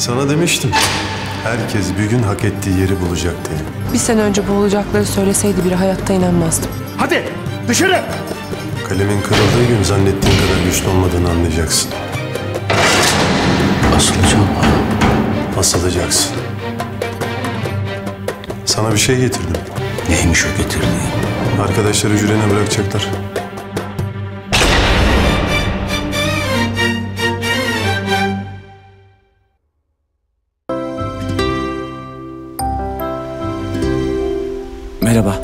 Sana demiştim. Herkes bir gün hak ettiği yeri bulacak diye. Bir sene önce bu olacakları söyleseydi biri hayatta inanmazdım. Hadi dışarı. Kalemin kırıldığı gün zannettiğin kadar güçlü olmadığını anlayacaksın. Asılacağım. Asılacaksın. Sana bir şey getirdim. Neymiş o getirdiğin? Arkadaşlar hücrene bırakacaklar. Merhaba.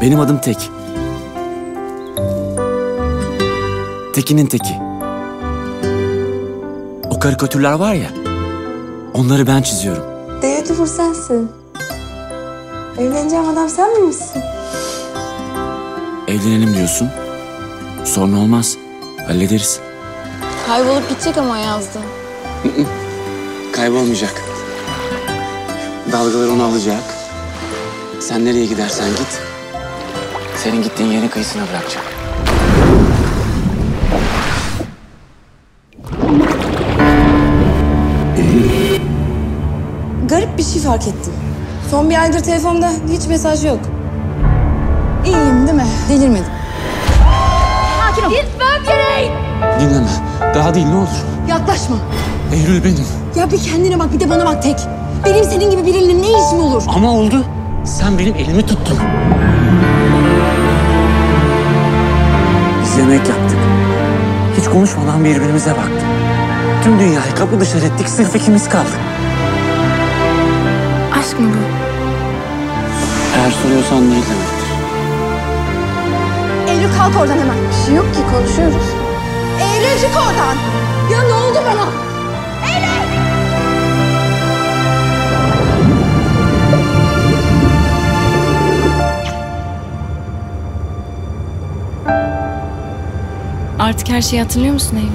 Benim adım Tek. Tekin'in teki. O karikatürler var ya, onları ben çiziyorum. Beautiful sensin. Evleneceğim adam sen miymişsin? Evlenelim diyorsun. Sorun olmaz. Hallederiz. Kaybolup gidecek ama yazdı. Kaybolmayacak. Dalgalar onu alacak. Sen nereye gidersen git. Senin gittiğin yerin kıyısına bırakacak. Garip bir şey fark ettim. Son bir aydır telefonda hiç mesaj yok. İyiyim değil mi? Delirmedim. Sakin ol. Gitmem gerek. Dinleme. Daha değil ne olur. Yaklaşma. Eylül benim. Ya bir kendine bak bir de bana bak tek. Benim senin gibi biriyle ne işim olur? Ama oldu. Sen benim elimi tuttun. Biz yemek yaptık. Hiç konuşmadan birbirimize baktık. Tüm dünyayı kapı dışarı ettik, sırf ikimiz kaldık. Aşk mı bu? Eğer soruyorsan değil demektir. Eylül kalk oradan hemen. Bir şey yok ki konuşuyoruz. Eylül çık oradan. Ya ne oldu bana? Artık her şeyi hatırlıyor musun Eylül?